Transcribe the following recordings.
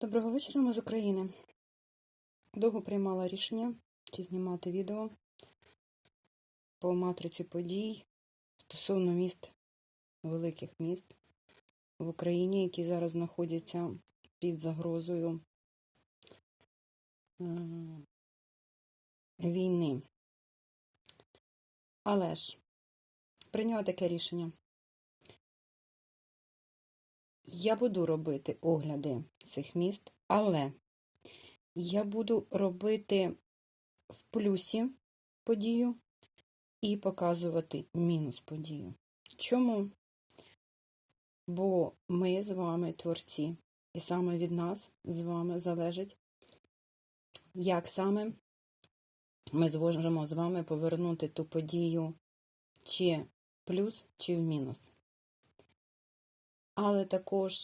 Доброго вечора, ми з України. Довго приймала рішення, чи знімати відео по матриці подій стосовно міст, великих міст в Україні, які зараз знаходяться під загрозою е, війни. Але ж прийняла таке рішення. Я буду робити огляди цих міст, але я буду робити в плюсі подію і показувати мінус подію. Чому? Бо ми з вами творці, і саме від нас з вами залежить, як саме ми зможемо з вами повернути ту подію чи в плюс, чи в мінус. Але також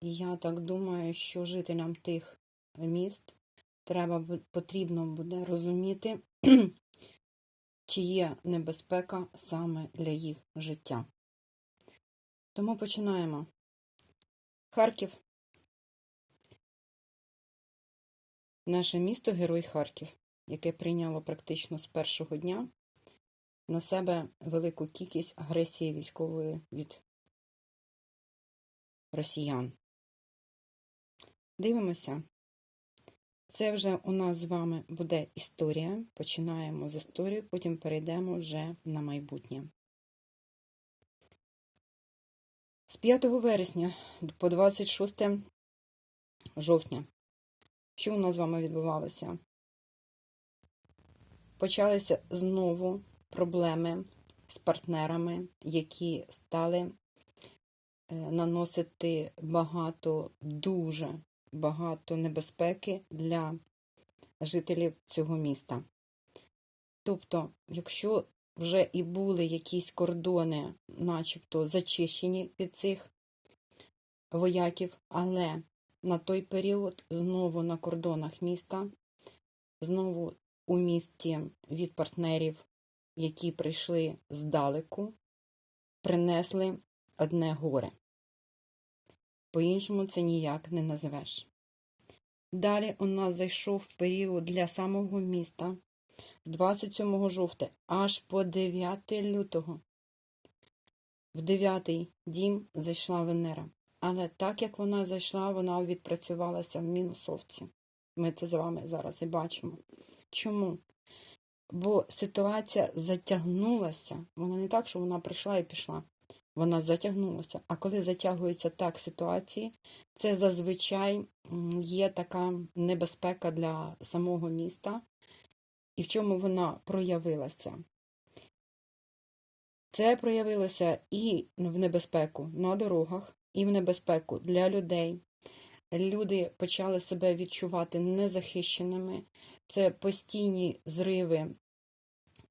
я так думаю, що жителям тих міст треба потрібно буде розуміти, чи є небезпека саме для їх життя. Тому починаємо. Харків. Наше місто Герой Харків, яке прийняло практично з першого дня на себе велику кількість агресії військової від росіян. Дивимося. Це вже у нас з вами буде історія. Починаємо з історії, потім перейдемо вже на майбутнє. З 5 вересня по 26 жовтня. Що у нас з вами відбувалося? Почалися знову проблеми з партнерами, які стали наносити багато, дуже багато небезпеки для жителів цього міста. Тобто, якщо вже і були якісь кордони, начебто зачищені від цих вояків, але на той період знову на кордонах міста, знову у місті від партнерів, які прийшли здалеку, принесли одне горе. По-іншому це ніяк не називеш. Далі у нас зайшов період для самого міста з 27 жовтня аж по 9 лютого. В 9 дім зайшла Венера. Але так як вона зайшла, вона відпрацювалася в мінусовці. Ми це з вами зараз і бачимо. Чому? Бо ситуація затягнулася. Вона не так, що вона прийшла і пішла. Вона затягнулася. А коли затягуються так ситуації, це зазвичай є така небезпека для самого міста. І в чому вона проявилася? Це проявилося і в небезпеку на дорогах, і в небезпеку для людей. Люди почали себе відчувати незахищеними. Це постійні зриви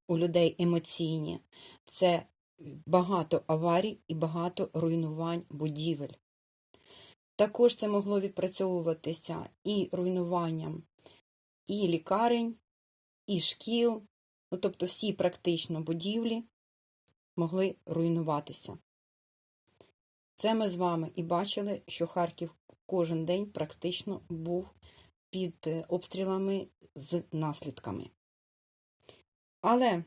у людей емоційні, це багато аварій і багато руйнувань будівель. Також це могло відпрацьовуватися і руйнуванням і лікарень, і шкіл, ну, тобто всі практично будівлі могли руйнуватися. Це ми з вами і бачили, що Харків кожен день практично був під е, обстрілами з наслідками. Але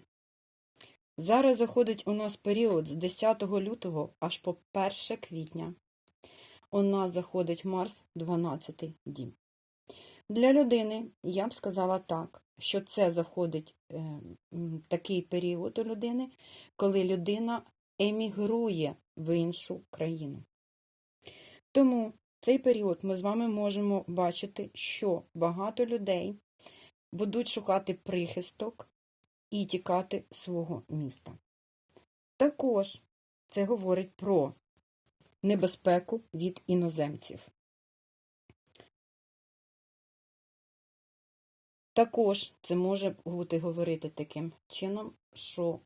зараз заходить у нас період з 10 лютого аж по 1 квітня. У нас заходить Марс 12 дім. Для людини я б сказала так, що це заходить е, такий період у людини, коли людина емігрує в іншу країну. Тому цей період ми з вами можемо бачити, що багато людей будуть шукати прихисток і тікати свого міста. Також це говорить про небезпеку від іноземців. Також це може бути говорити таким чином, що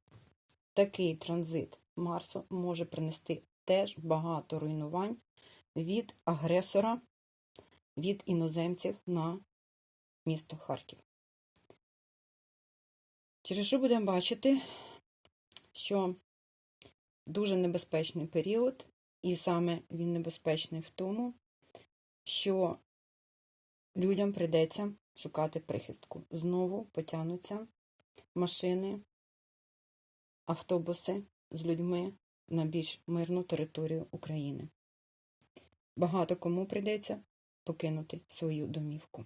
такий транзит Марсу може принести теж багато руйнувань від агресора, від іноземців на місто Харків. Через що будемо бачити, що дуже небезпечний період, і саме він небезпечний в тому, що людям прийдеться шукати прихистку. Знову потягнуться машини, автобуси з людьми на більш мирну територію України. Багато кому прийдеться покинути свою домівку.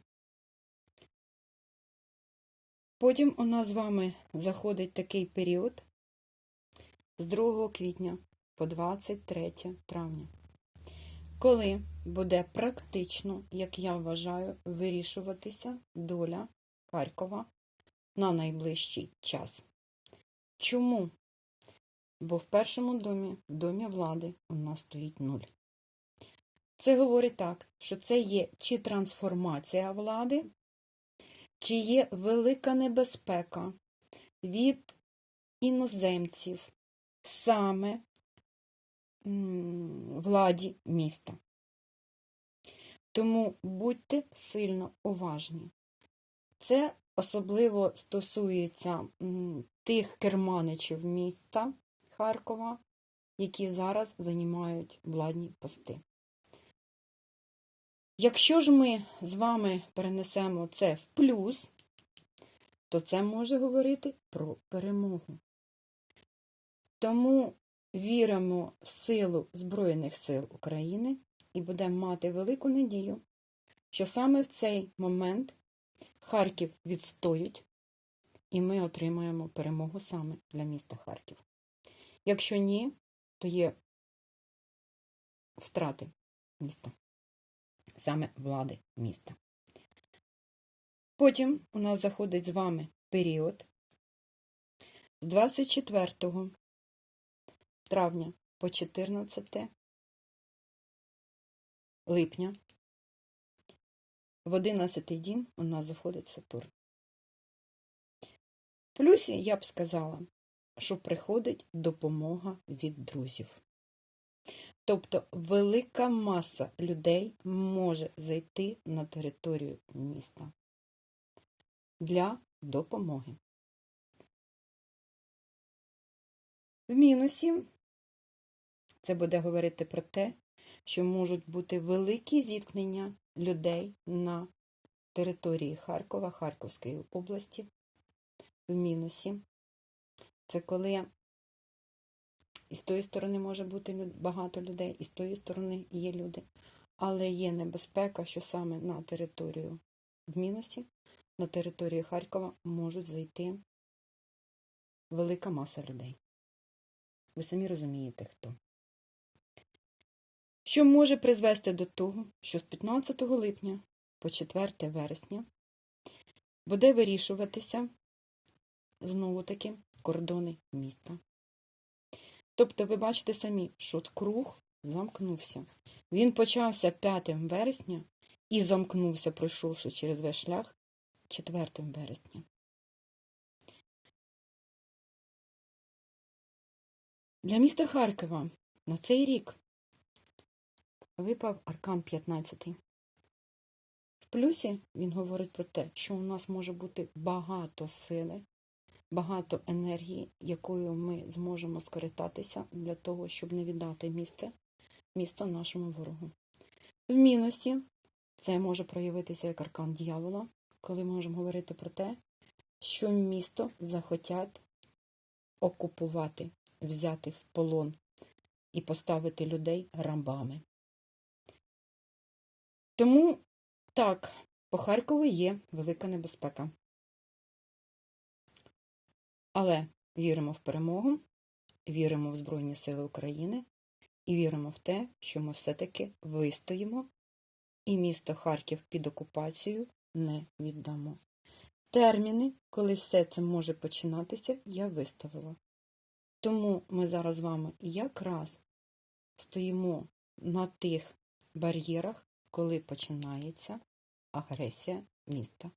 Потім у нас з вами заходить такий період з 2 квітня по 23 травня, коли буде практично, як я вважаю, вирішуватися доля Харкова на найближчий час. Чому? Бо в першому домі, в домі влади, у нас стоїть нуль. Це говорить так, що це є чи трансформація влади, чи є велика небезпека від іноземців саме владі міста. Тому будьте сильно уважні. Це особливо стосується тих керманичів міста Харкова, які зараз займають владні пости. Якщо ж ми з вами перенесемо це в плюс, то це може говорити про перемогу. Тому віримо в силу Збройних сил України і будемо мати велику надію, що саме в цей момент Харків відстоють, і ми отримаємо перемогу саме для міста Харків. Якщо ні, то є втрати міста, саме влади міста. Потім у нас заходить з вами період з 24 травня по 14 липня. В 11 дім у нас заходить Сатурн. В плюсі я б сказала, що приходить допомога від друзів. Тобто велика маса людей може зайти на територію міста для допомоги. В мінусі це буде говорити про те, що можуть бути великі зіткнення людей на території Харкова, Харківської області. В мінусі це коли і з тої сторони може бути багато людей, і з тої сторони є люди. Але є небезпека, що саме на територію в мінусі, на територію Харкова можуть зайти велика маса людей. Ви самі розумієте, хто. Що може призвести до того, що з 15 липня по 4 вересня буде вирішуватися знову таки кордони міста. Тобто, ви бачите самі, що круг замкнувся. Він почався 5 вересня і замкнувся, пройшовши через весь шлях 4 вересня. Для міста Харкова на цей рік випав аркан 15. В плюсі він говорить про те, що у нас може бути багато сили, багато енергії, якою ми зможемо скористатися для того, щоб не віддати місце, місто нашому ворогу. В мінусі це може проявитися як аркан дьявола, коли ми можемо говорити про те, що місто захотять окупувати, взяти в полон і поставити людей рамбами. Тому так, по Харкову є велика небезпека. Але віримо в перемогу, віримо в Збройні Сили України і віримо в те, що ми все-таки вистоїмо і місто Харків під окупацією не віддамо. Терміни, коли все це може починатися, я виставила. Тому ми зараз з вами якраз стоїмо на тих бар'єрах, коли починається агресія міста